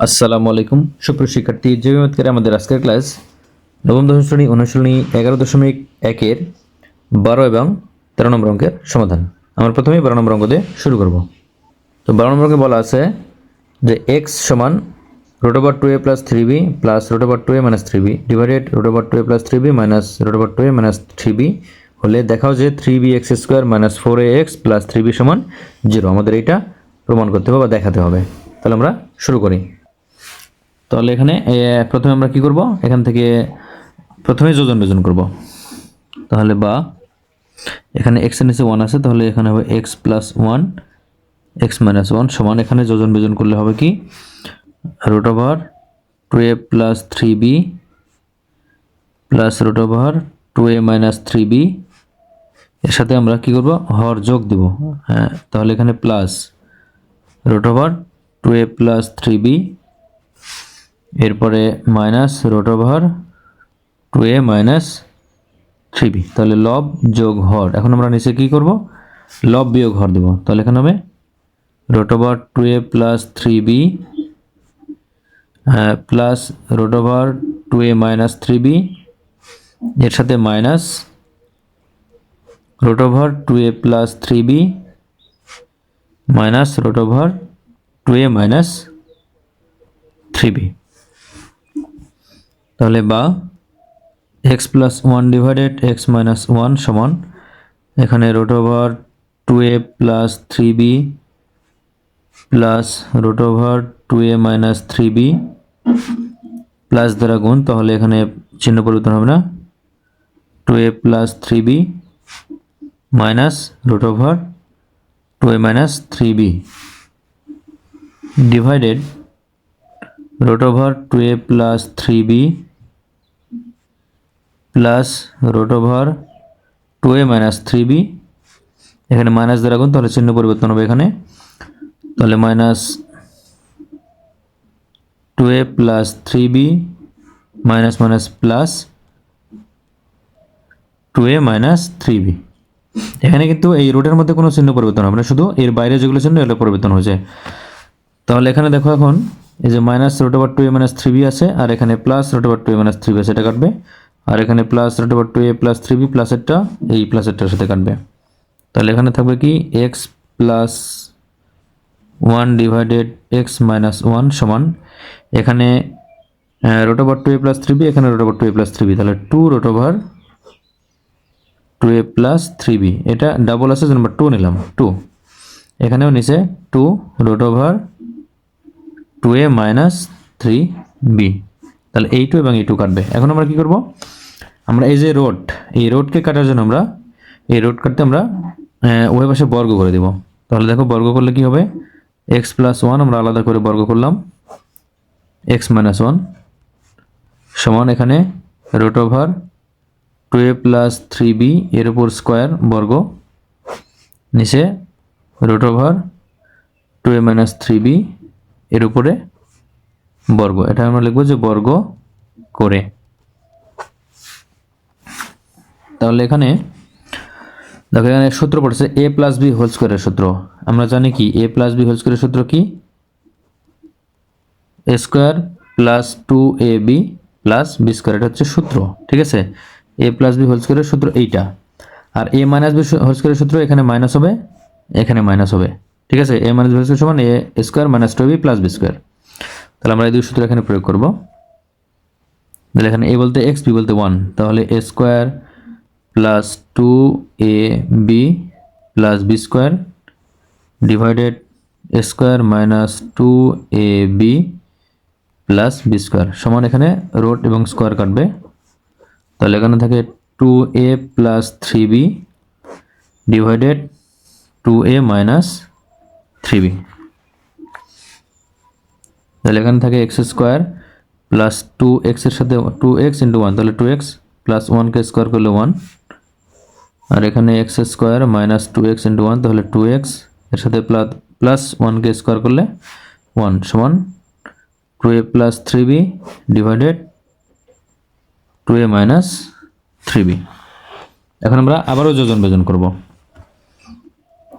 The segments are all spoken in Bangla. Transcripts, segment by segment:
আসসালামু আলাইকুম। সুপ্রিয় শিক্ষার্থী জৈবমাতকারে আমাদের আজকের ক্লাস নবম, দশম শ্রেণি অনুশীলনী এগারো দশমিক একের বারো এবং তেরো নম্বর অঙ্কের সমাধান। আমরা প্রথমেই বারো নম্বর অঙ্ক দিয়ে শুরু করব। তো বারো নম্বর অঙ্কে বলা আছে যে এক্স সমান root over two a plus three b plus root over two a minus three b divided root over two a plus three b minus root over two a minus three b হলে দেখাও যে three b x square minus four a x plus three b সমান জিরো আমাদের এটা প্রমাণ করতে হবে বা দেখাতে হবে। তাহলে আমরা শুরু করি। তাহলে এখানে প্রথমে আমরা কি করব? এখান থেকে প্রথমে যোজন বিয়োজন করব। তাহলে বা, এখানে এক্সের নিচে ওয়ান আছে, তাহলে এখানে হবে x plus one x minus one সমান এখানে যোজন বিয়োজন করলে হবে কি? Root over two a plus three b plus root over two a minus three b এর সাথে আমরা কি করব? হর যোগ দিব। হ্যাঁ তাহলে এখানে plus root over two a plus three b এরপরে minus root over two a minus three b তাহলে লব যোগ হর। এখন আমরা নিচে কী করব? লব বিয়োগ হর দেব। তাহলে এখানে হবে root over two a plus three b plus root over two a minus three b এর সাথে minus root over two a plus three b minus root over two a minus three b তাহলে বা x plus one divided x minus one সমান এখানে root over two a plus three b plus root over two a minus three b plus দ্বারা গুণ, তাহলে এখানে চিহ্ন পরিবর্তন হবে না। Two a plus three b minus root over two a minus three b divided root over two over 2a plus 3b plus root over 2a minus 3b এখানে মাইনাস দ্বারা গুণ তাহলে চিহ্ন পরিবর্তন হবে এখানে। তাহলে minus two a plus three b minus minus plus two a minus three b. এখানে কিন্তু এই রুটের মধ্যে কোনো চিহ্ন পরিবর্তন হবে না, শুধু এর বাইরে যেগুলো চিহ্ন, এগুলো পরিবর্তন হয়েছে তাহলে এখানে দেখো এখন, এই যে minus root over two a minus three b আছে, আর এখানে plus root over two a minus three b আছে, এটা কাটবে। আর এখানে plus root over two a plus three b plus প্লাসেরটা এই প্লাস প্লাসেরটার সাথে কাটবে। তাহলে এখানে থাকবে কি? X plus one divided x minus one সমান এখানে root over two a plus three b এখানে root over two a plus three b তাহলে two root over two a plus three b এটা ডাবল আছে নাম্বার টু নিলাম টু এখানেও নিচে two root over two a minus three b তাহলে এই টু এবং এই টু কাটবে। এখন আমরা কি করব? আমরা এই যে রোড এই রোডকে কাটার জন্য আমরা, এই রোড কাটতে আমরা উভয় পাশে বর্গ করে দেব। তাহলে দেখো বর্গ করলে কি হবে? এক্স প্লাস ওয়ান আমরা আলাদা করে বর্গ করলাম। এক্স মাইনাস ওয়ান সমান এখানে root over two a plus three b এর উপর স্কোয়ার বর্গ। নিচে root over two a minus three b এর উপরে বর্গ। এটা আমরা লিখব যে বর্গ করে। তাহলে এখানে দেখো এখানে সূত্র পড়ছে এ প্লাস বি হোল স্কোয়ারের সূত্র। আমরা জানি কি এ প্লাস বি হোল স্কোয়ারের সূত্র কি? A square plus two a b plus b square এটা হচ্ছে সূত্র, ঠিক আছে? এ প্লাস বি হোল স্কোয়ারের সূত্র এইটা। আর এ মাইনাস বি হোল স্কোয়ারের সূত্র এখানে মাইনাস হবে, এখানে মাইনাস হবে, ঠিক আছে? A minus B whole square সমান A square minus two B plus B square তাহলে আমরা এই দুই সূত্র এখানে প্রয়োগ করব। তাহলে এখানে এ বলতে এক্স বি বলতে ওয়ান তাহলে A square plus two A B plus B square divided square minus two A B plus B square সমান এখানে রোড এবং স্কোয়ার কাটবে। তাহলে এখানে থাকে two A plus three B divided two A minus three B তাহলে এখানে থাকে এক্স স্কোয়ার প্লাস টু এক্সের সাথে টু এক্স ইন্টু ওয়ান তাহলে টু এক্স প্লাস ওয়ানকে স্কোয়ার করলে ওয়ান আর এখানে X square minus two X into one, তাহলে টু এক্স, এর সাথে প্লাস প্লাস ওয়ানকে স্কোয়ার করলে ওয়ান সমান two A plus three B divided two A minus three B এখন আমরা আবারও যোজন বেজন করব।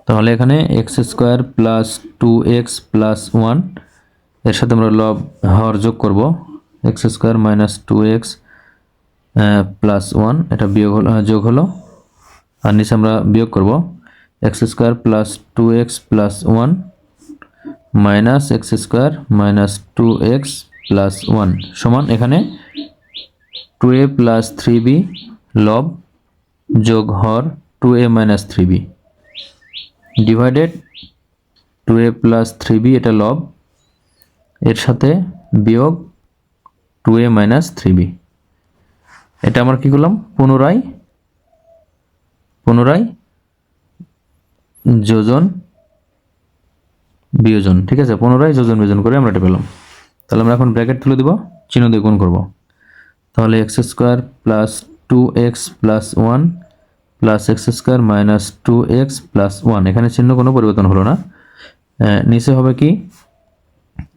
তাহলে এখানে X square plus two X plus ওয়ানের সাথে আমরা লব হর যোগ করব। X square minus two X plus one এটা বিয়োগ হলো যোগ হলো আর নিচে আমরা বিয়োগ করব। X square plus two X plus one minus X square minus two X plus one সমান এখানে two A plus three B লব যোগ হর two A minus three B divided two A plus three B এটা লব এর সাথে বিয়োগ two A minus three B এটা আমরা কি করলাম? পুনরায় পুনরায় যোজন বিয়োজন, ঠিক আছে? পুনরায় যোজন বিয়োজন করে আমরা এটা পেলাম। তাহলে আমরা এখন ব্র্যাকেট তুলে দিব, চিহ্ন দিয়ে গুণ করব। তাহলে X square plus two X plus one plus X square minus two X plus one. এখানে চিহ্ন কোনো পরিবর্তন হলো না। নিচে হবে কি?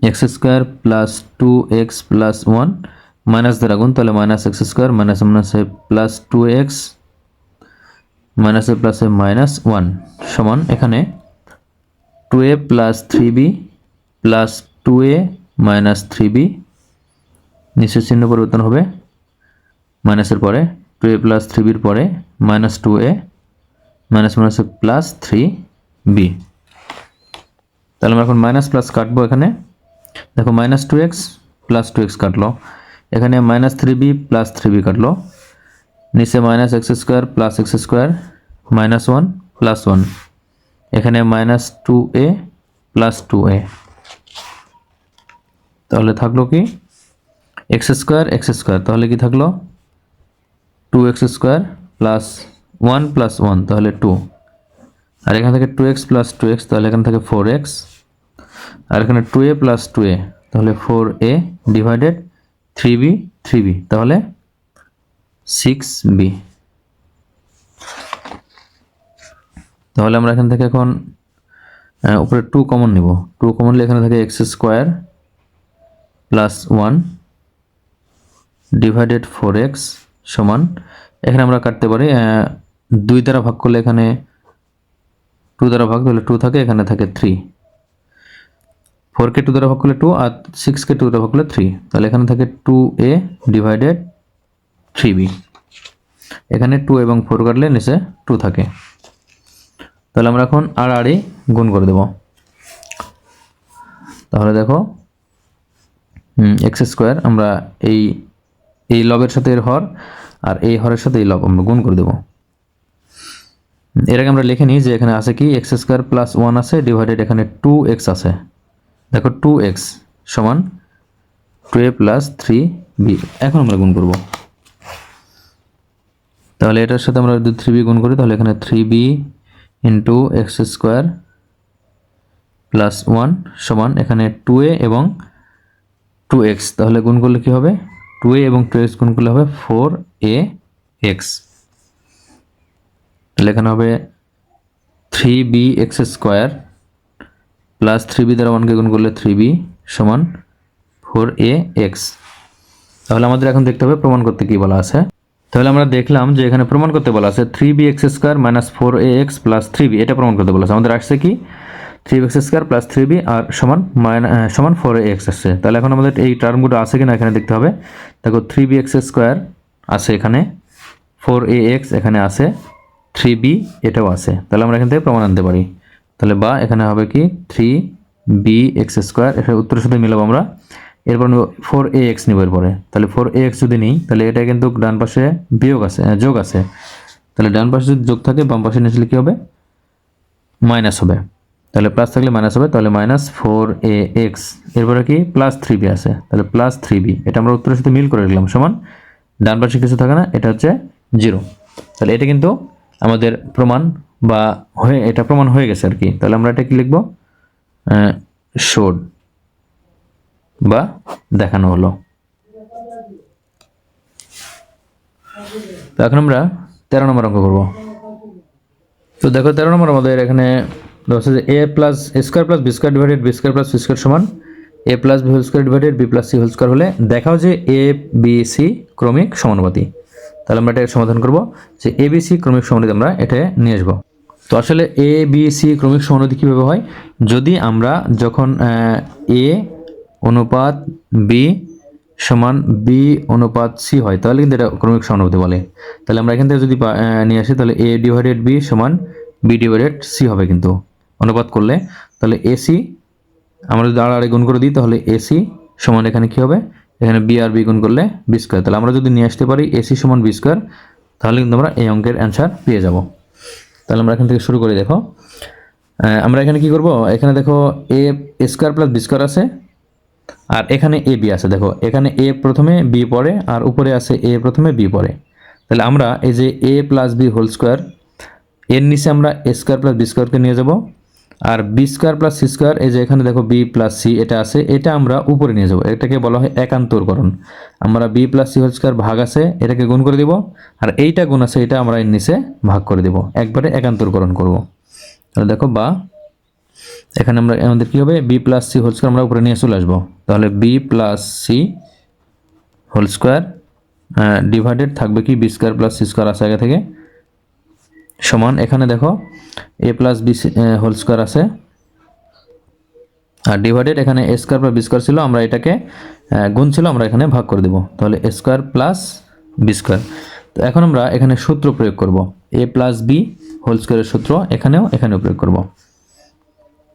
X square plus two X plus one minus দ্বারা গুণ, তাহলে মাইনাস এক্স স্কোয়ার মাইনাস মাইনাসে প্লাস টু এক্স মাইনাসে প্লাসে মাইনাস ওয়ান সমান এখানে two A plus three B plus two A minus three B নিচের চিহ্ন পরিবর্তন হবে মাইনাসের পরে টু এ প্লাস থ্রি বির পরে মাইনাস টু এ মাইনাস মাইনাসে প্লাস থ্রি বি তাহলে আমরা এখন মাইনাস প্লাস কাটবো এখানে। দেখো minus two X plus two X কাটলো। এখানে minus three B plus three B কাটলো। নিচে minus X square plus X square minus one plus one এখানে minus two A plus two A তাহলে থাকল কি? এক্স স্কোয়ার এক্স স্কোয়ার তাহলে কি থাকল? Two X square plus one plus one তাহলে টু আর এখান থেকে two X plus two X তাহলে এখান থেকে ফোর এক্স আর এখানে two A plus two A তাহলে four A divided three B three B তাহলে সিক্স বি তাহলে আমরা এখান থেকে এখন উপরে টু কমন নিব। টু কমন নিলে এখানে থাকে X square plus one divided four X সমান। এখানে আমরা কাটতে পারি দুই দ্বারা ভাগ করলে এখানে টু দ্বারা ভাগ তাহলে টু থাকে, এখানে থাকে থ্রি ফোরকে টু দ্বারা ভাগ করলে টু আর সিক্সকে টু দ্বারা ভাগ করলে থ্রি তাহলে এখানে থাকে two A divided three B. এখানে টু এবং ফোর কাটলে নিচে টু থাকে। তাহলে আমরা এখন আর আরই গুণ করে দেব। তাহলে দেখো এক্স স্কোয়ার আমরা এই এই লবের সাথে এর হর আর এই হরের সাথে এই লব আমরা গুণ করে দেবো। এর আগে আমরা লিখে নিই যে এখানে আছে কি এক্স স্কোয়ার প্লাস ওয়ান আছে ডিভাইডেড এখানে টু এক্স আছে। দেখো টু এক্স সমান two A plus three B এখন আমরা গুণ করব। তাহলে এটার সাথে আমরা যদি থ্রি বি গুণ করি, তাহলে এখানে three B into X square plus one সমান এখানে টু এ এবং টু এক্স তাহলে গুণ করলে কী হবে? টু এ এবং টু এক্স গুণ করলে হবে ফোর এ এক্স তাহলে এখানে হবে three B X square plus three B দ্বারা ওয়ানকে গুণ করলে থ্রি বি সমান ফোর এ এক্স তাহলে আমাদের এখন দেখতে হবে প্রমাণ করতে কি বলা আছে। তাহলে আমরা দেখলাম যে এখানে প্রমাণ করতে বলা আছে three B X square minus four A X plus three B এটা প্রমাণ করতে বলা আছে। আমাদের আসছে কি? Three X square plus three B আর সমান মাইনা সমান ফোর এ এক্স আসছে। তাহলে এখন আমাদের এই টার্মগুলো আছে কিনা এখানে দেখতে হবে। দেখো থ্রি বি এক্স স্কোয়ার আছে এখানে ফোর এ এক্স এখানে আছে থ্রি বি এটাও আছে। তাহলে আমরা এখান থেকে প্রমাণ আনতে পারি। তাহলে বা এখানে হবে কি? থ্রি বি এক্স স্কোয়ার এখানে উত্তরের সাথে মিলাবো আমরা। এরপর ফোর এ এক্স নিব এরপরে। তাহলে ফোর এ এক্স যদি নিই, তাহলে এটা কিন্তু ডান পাশে বিয়োগ আছে যোগ আছে। তাহলে ডান পাশে যদি যোগ থাকে, বাম পাশে নিচলে কী হবে? মাইনাস হবে। তাহলে প্লাস থাকলে মাইনাস হবে, তাহলে মাইনাস ফোর এ এক্স এরপরে কি? প্লাস থ্রি বি আছে। তাহলে প্লাস থ্রি বি এটা আমরা উত্তরের সাথে মিল করে রাখলাম, সমান। ডান পাশে কিছু থাকে না, এটা হচ্ছে জিরো তাহলে এটা কিন্তু আমাদের প্রমাণ বা হয়ে, এটা প্রমাণ হয়ে গেছে আর কি। তাহলে আমরা এটা কি লিখব? শোড বা দেখানো হলো। তো এখন আমরা তেরো নম্বর অঙ্ক করব। তো দেখো তেরো নম্বর আমাদের এখানে A plus square plus B square divided B square plus C square সমান A plus B whole square divided B plus C whole square হলে দেখাও যে এ বি সি ক্রমিক সমানুপাতি। তাহলে আমরা এটা সমাধান করব যে এ বি সি ক্রমিক সমানুপাতি আমরা এটা নিয়ে আসব। তো আসলে এ বি সি ক্রমিক সমানুপাতি কীভাবে হয়? যদি আমরা যখন এ অনুপাত বি সমান বি অনুপাত সি হয়। তাহলে কিন্তু এটা ক্রমিক সমানুপাতি বলে তাহলে আমরা এখান থেকে যদি নিয়ে আসি, তাহলে এ ডিভাইডেড বি সমান বি ডিভাইডেড সি হবে কিন্তু। অনুপাত করলে। তাহলে এসি আমরা যদি আড়াআড়ি গুণ করে দিই, তাহলে এসি সমান এখানে কি হবে? এখানে বি আর বি গুণ করলে বি স্কোয়ার তাহলে আমরা যদি নিয়ে আসতে পারি এসি সমান বি স্কোয়ার তাহলে কিন্তু আমরা এই অঙ্কের অ্যান্সার পেয়ে যাব। তাহলে আমরা এখান থেকে শুরু করে, দেখো। আমরা এখানে কি করব? এখানে দেখো A square plus B square আছে। আর এখানে এ বি আছে, দেখো। এখানে এ প্রথমে বি পড়ে আর উপরে আছে এ প্রথমে বি পড়ে তাহলে আমরা এই যে A plus B whole square এর নিচে আমরা এ স্কোয়ার প্লাস বি স্কোয়ারকে নিয়ে যাব। আর B square plus C square এই যে এখানে দেখো বি প্লাস সি এটা আছে, এটা আমরা উপরে নিয়ে যাব। এটাকে বলা হয় একান্তরকরণ। আমরা B plus C whole square ভাগ আছে, এটাকে গুণ করে দিব। আর এইটা গুণ আছে, এটা আমরা এর নিচে ভাগ করে দিব। একবারে একান্তরকরণ করব। তাহলে দেখো, বা এখানে আমরা আমাদের কি হবে? B plus C whole square আমরা উপরে নিয়ে চলে আসব। তাহলে B plus C whole square divided থাকবে কি? B square plus C square আছে আগে থেকে। সমান, এখানে দেখো A plus B whole square আছে। আর ডিভাইডেড এখানে A square plus B square ছিল, আমরা এটাকে গুণ ছিল, আমরা এখানে ভাগ করে দেবো। তাহলে A square plus B square তো এখন আমরা এখানে সূত্র প্রয়োগ করব। এ প্লাস বি হোল স্কোয়ারের সূত্র এখানেও এখানেও প্রয়োগ করব।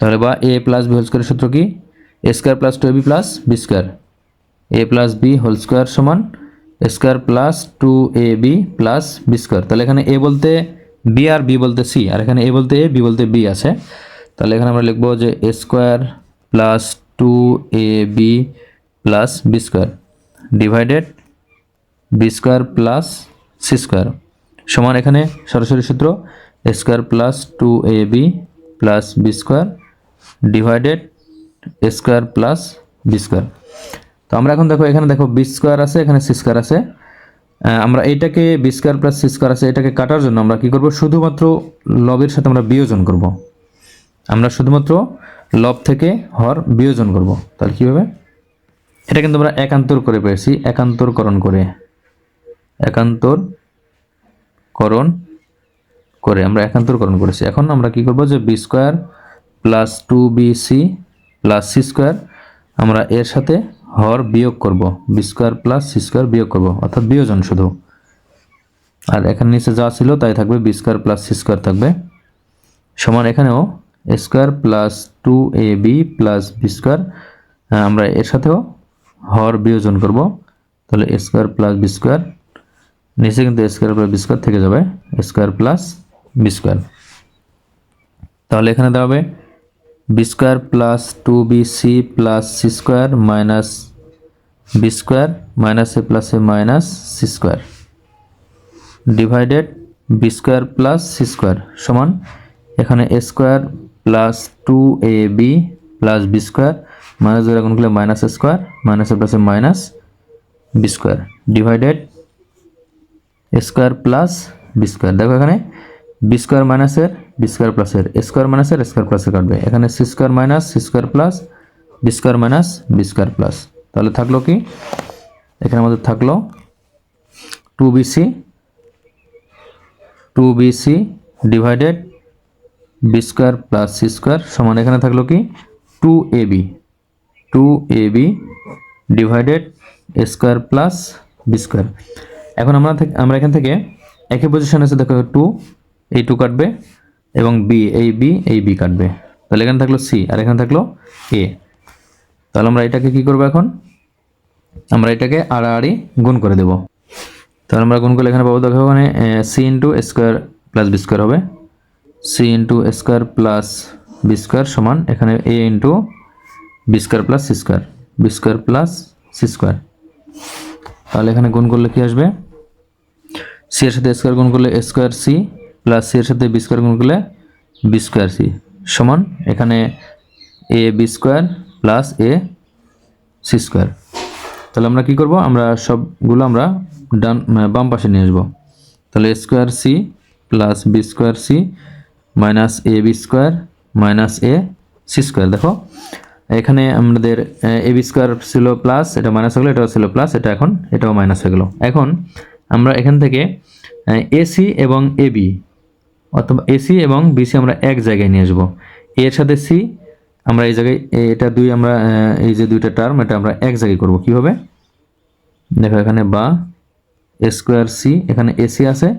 তাহলে বা এ প্লাস বি হোল স্কোয়ারের সূত্র কি? A square plus two A B plus B square A plus B whole square সমান square plus two A B plus B square তাহলে এখানে এ বলতে বি আর বি বলতে সি আর এখানে এ বলতে এ বি বলতে বি আছে। তাহলে এখানে আমরা লিখব যে A square plus two A B plus B square divided B square plus C square সমান এখানে সরাসরি সূত্র square plus two A B plus B square divided square plus B square তো আমরা এখন দেখো, এখানে দেখো বি স্কোয়ার আছে, এখানে সি স্কোয়ার আছে। আমরা এটাকে B square plus C square আছে, এটাকে কাটার জন্য আমরা কি করব? শুধুমাত্র লবের সাথে আমরা বিয়োজন করব। আমরা শুধুমাত্র লব থেকে হর বিয়োজন করব। তাহলে কী হবে? এটা কিন্তু আমরা একান্তর করে পেয়েছি, একান্তরকরণ করে। একান্তর করণ করে, আমরা একান্তরকরণ করেছি। এখন আমরা কি করব? যে B square plus two B C plus C square আমরা এর সাথে হর বিয়োগ করব। B square plus C square বিয়োগ করব, অর্থাৎ বিয়োজন শুধু। আর এখানে নিচে যা ছিল তাই থাকবে B square plus C square থাকবে। সমান এখানেও square plus two A B plus B square আমরা এর সাথেও হর বিয়োজন করব। তাহলে স্কোয়ার প্লাস বি স্কোয়ার নিচে কিন্তু স্কোয়ার প্লাস বি স্কোয়ার থেকে যাবে স্কোয়ার প্লাস বি স্কোয়ার তাহলে এখানে দেওয়া হবে B square plus two B C plus C square minus B square minus A plus A minus C square divided B square plus C square সমান এখানে A square plus two A B plus B square minus ধরে গুণ করলে minus square minus A plus A minus B square divided square plus B square. দেখো এখানে বি স্কোয়ার মাইনাসের বি স্কোয়ার প্লাসের স্কোয়ার মাইনাসের স্কোয়ার প্লাসের কাটবে। এখানে C square minus C square plus B square minus B square plus তাহলে থাকল কি? এখানে আমাদের থাকল two B C two B C divided B square plus C square সমান এখানে থাকল কি? Two A B two A B divided square plus B square এখন আমরা আমরা এখান থেকে একই পজিশন আছে দেখো টু এই টু কাটবে এবং বি এই বি এই বি কাটবে। তাহলে এখানে থাকল সি আর এখানে থাকল এ তাহলে আমরা এটাকে কি করব এখন? আমরা এটাকে আড়াআড়ি গুণ করে দেব। তাহলে আমরা গুণ করলে এখানে পাবো, দেখো মানে C into square plus B square হবে। C into square plus B square সমান এখানে A into B square plus C square B square plus C square তাহলে এখানে গুণ করলে কি আসবে? সি এর সাথে স্কোয়ার গুণ করলে স্কোয়ার সি প্লাস সি এর সাথে বি স্কোয়ার গুণ করলে বি স্কোয়ার সি সমান এখানে A B square plus A C square তাহলে আমরা কি করব? আমরা সবগুলো আমরা ডান বাম পাশে নিয়ে আসব। তাহলে square C plus B square C minus A B square minus A C square দেখো, এখানে আমাদের এ বি স্কোয়ার ছিল প্লাস এটা মাইনাস হয়ে গেলো, এটাও ছিল প্লাস এটা এখন, এটাও মাইনাস হয়ে গেলো। এখন আমরা এখান থেকে এসি এবং এবি অথবা এসি এবং বিসি আমরা এক জায়গায় নিয়ে আসব। এর সাথে সি, আমরা এই জায়গায়, এটা দুই আমরা এই যে দুইটা টার্ম এটা আমরা এক জায়গায় করব। কীভাবে দেখো এখানে বা স্কোয়ার সি, এখানে এসি আছে।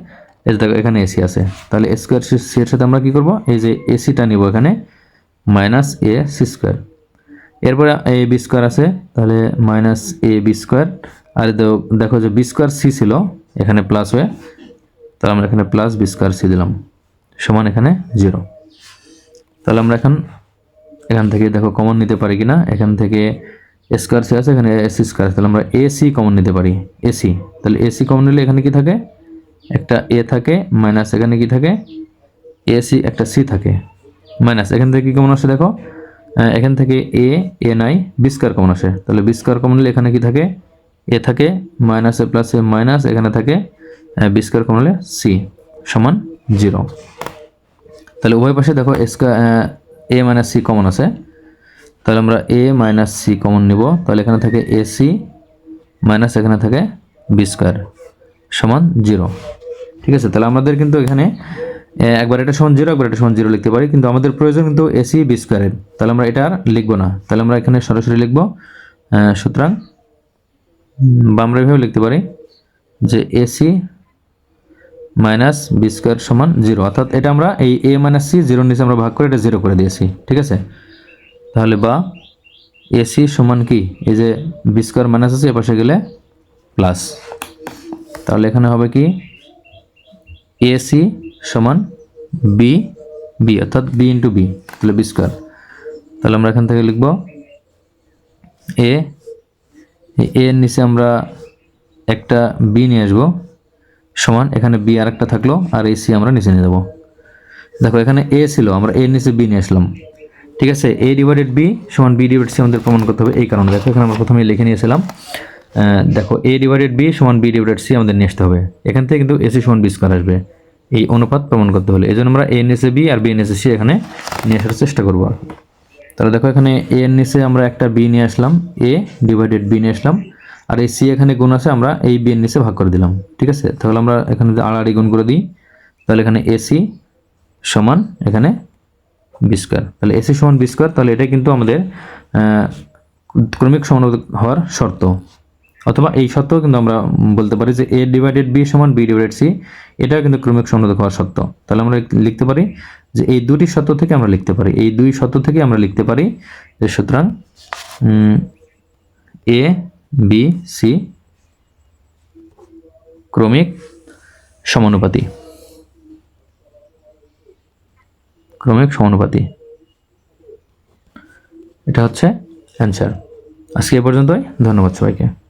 এই দেখো, এখানে এসি আছে। তাহলে স্কোয়ার সি সি এর সাথে আমরা কি করব? এই যে এসিটা নিব এখানে, মাইনাস এ সি স্কোয়ার। এরপরে এ বি স্কোয়ার আছে, তাহলে মাইনাস এ বি স্কোয়ার। আর দেখো যে বি স্কোয়ার সি ছিল, এখানে প্লাস হয়ে, তাহলে আমরা এখানে প্লাস বি স্কোয়ার সি দিলাম। সমান এখানে জিরো তাহলে আমরা এখন এখান থেকে দেখো কমন নিতে পারি কিনা। এখান থেকে স্কোয়ার সি আছে, এখানে এসি স্কোয়ার তাহলে আমরা এসি কমন নিতে পারি এসি তাহলে এসি কমন নিলে এখানে কি থাকে? একটা এ থাকে মাইনাস এখানে কি থাকে? এসি একটা সি থাকে মাইনাস এখান থেকে কি কমন আসে দেখো? এখান থেকে এ এ নাই বি স্কোয়ার কমন আসে। তাহলে বি স্কোয়ার কমন নিলে এখানে কি থাকে? এ থাকে minus A plus A minus এখানে থাকে বি স্কোয়ার কমন হলে সি সমান জিরো তাহলে উভয় পাশে দেখো square A minus C common আছে। তাহলে আমরা এ মাইনাস সি কমন নিব। তাহলে এখানে থাকে এ সি মাইনাস এখানে থাকে বি স্কোয়ার সমান জিরো ঠিক আছে? তাহলে আমাদের কিন্তু এখানে এ, একবার এটা সমান জিরো একবার এটা সমান জিরো লিখতে পারি। কিন্তু আমাদের প্রয়োজন কিন্তু এসি বি স্কোয়ারের তাহলে আমরা এটা আর লিখব না। তাহলে আমরা এখানে সরাসরি লিখব সুতরাং বা আমরা এভাবে লিখতে পারি যে এসি মাইনাস বি স্কোয়ার সমান জিরো। অর্থাৎ এটা আমরা এই এ মাইনাস সি জিরোর নিচে আমরা ভাগ করে এটা জিরো করে দিয়েছি। ঠিক আছে? তাহলে বা এসি সমান কি? এই যে বি স্কোয়ার মাইনাস আছে এপাশে গেলে প্লাস তাহলে এখানে হবে কি? এসি সমান বি বি অর্থাৎ বি ইন্টু বি তাহলে বি স্কোয়ার। তাহলে আমরা এখান থেকে লিখব এ এ এর নিচে আমরা একটা বি নিয়ে আসব। সমান, এখানে বি আর একটা থাকল, আর এই সি আমরা নিচে নিয়ে যাব। দেখো, এখানে এ ছিল, আমরা এর নিচে বি নিয়ে আসলাম। ঠিক আছে? এ ডিভাইডেড বি সমান বি ডিভাইড সি আমাদের প্রমাণ করতে হবে এই কারণে। দেখো, এখানে আমরা প্রথমে লিখে নিয়েছিলাম দেখো এ ডিভাইডেড বি সমান বি ডিভাইডেড সি আমাদের নিয়ে আসতে হবে। এখান থেকে কিন্তু এসি সমান বি স্কোয়ার আসবে। এই অনুপাত প্রমাণ করতে হলে। এই জন্য আমরা এ নিচে বি আর বি নিচে সি এখানে নিয়ে আসার চেষ্টা করব। তাহলে দেখো, এখানে এ এর নিচে আমরা একটা বি নিয়ে আসলাম। এ ডিভাইডেড বি নিয়ে আসলাম। আর এই সি এখানে গুণ আছে, আমরা এই বি নিচে ভাগ করে দিলাম। ঠিক আছে? তাহলে আমরা এখানে যদি আড়াআড়ি গুণ করে দিই, তাহলে এখানে এসি সমান এখানে বি স্কোয়ার তাহলে এসি সমান বি স্কোয়ার তাহলে এটা কিন্তু আমাদের ক্রমিক সমানুপাতিক হওয়ার শর্ত। অথবা এই শর্ত কিন্তু আমরা বলতে পারি যে এ ডিভাইডেড বি সমান বি ডিভাইডেড সি এটাও কিন্তু ক্রমিক সমানুপাতিক হওয়ার শর্ত। তাহলে আমরা লিখতে পারি যে এই দুটি শর্ত থেকে আমরা লিখতে পারি। এই দুই শর্ত থেকে আমরা লিখতে পারি যে সুতরাং এ বি সি ক্রমিক সমানুপাতি। ক্রমিক সমানুপাতি। এটা হচ্ছে অ্যান্সার আজকে এ পর্যন্তই ধন্যবাদ সবাইকে।